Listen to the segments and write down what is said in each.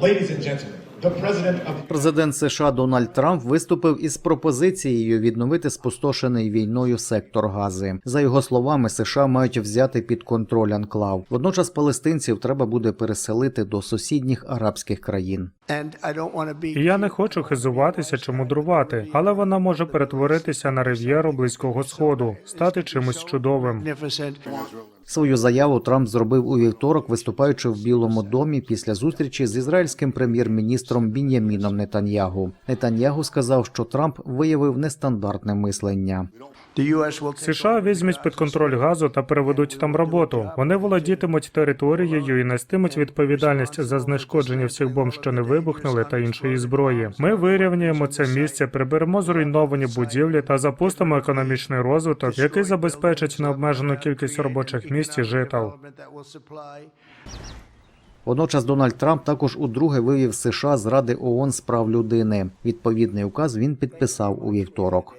Ladies Президент США Дональд Трамп виступив із пропозицією відновити спустошений війною сектор Гази. За його словами, США мають взяти під контроль анклав. Водночас палестинців треба буде переселити до сусідніх арабських країн. І я не хочу хизуватися чи мудрувати, але вона може перетворитися на рив'єру близького сходу, стати чимось чудовим. Свою заяву Трамп зробив у вівторок, виступаючи в Білому домі після зустрічі з ізраїльським прем'єр-міністром Бін'яміном Нетаньягу. Нетаньягу сказав, що Трамп виявив нестандартне мислення. США візьмуть під контроль газу та переведуть там роботу. Вони володітимуть територією і нестимуть відповідальність за знешкодження всіх бомб, що не вибухнули, та іншої зброї. Ми вирівняємо це місце, приберемо зруйновані будівлі та запустимо економічний розвиток, який забезпечить необмежену кількість робочих місць і жител. Водночас Дональд Трамп також удруге вивів США з Ради ООН з прав людини. Відповідний указ він підписав у вівторок.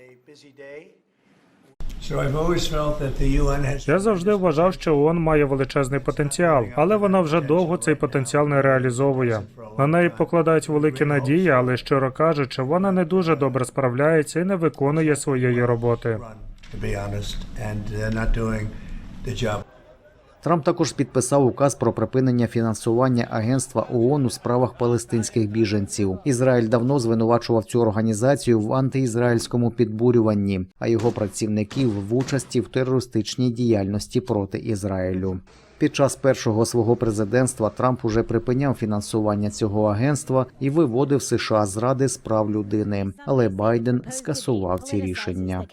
Я завжди вважав, що ООН має величезний потенціал, але вона вже довго цей потенціал не реалізовує. На неї покладають великі надії, але щиро кажучи, вона не дуже добре справляється і не виконує своєї роботи. Трамп також підписав указ про припинення фінансування агентства ООН у справах палестинських біженців. Ізраїль давно звинувачував цю організацію в антиізраїльському підбурюванні, а його працівників в участі в терористичній діяльності проти Ізраїлю. Під час першого свого президентства Трамп уже припиняв фінансування цього агентства і виводив США з Ради з прав людини. Але Байден скасував ці рішення.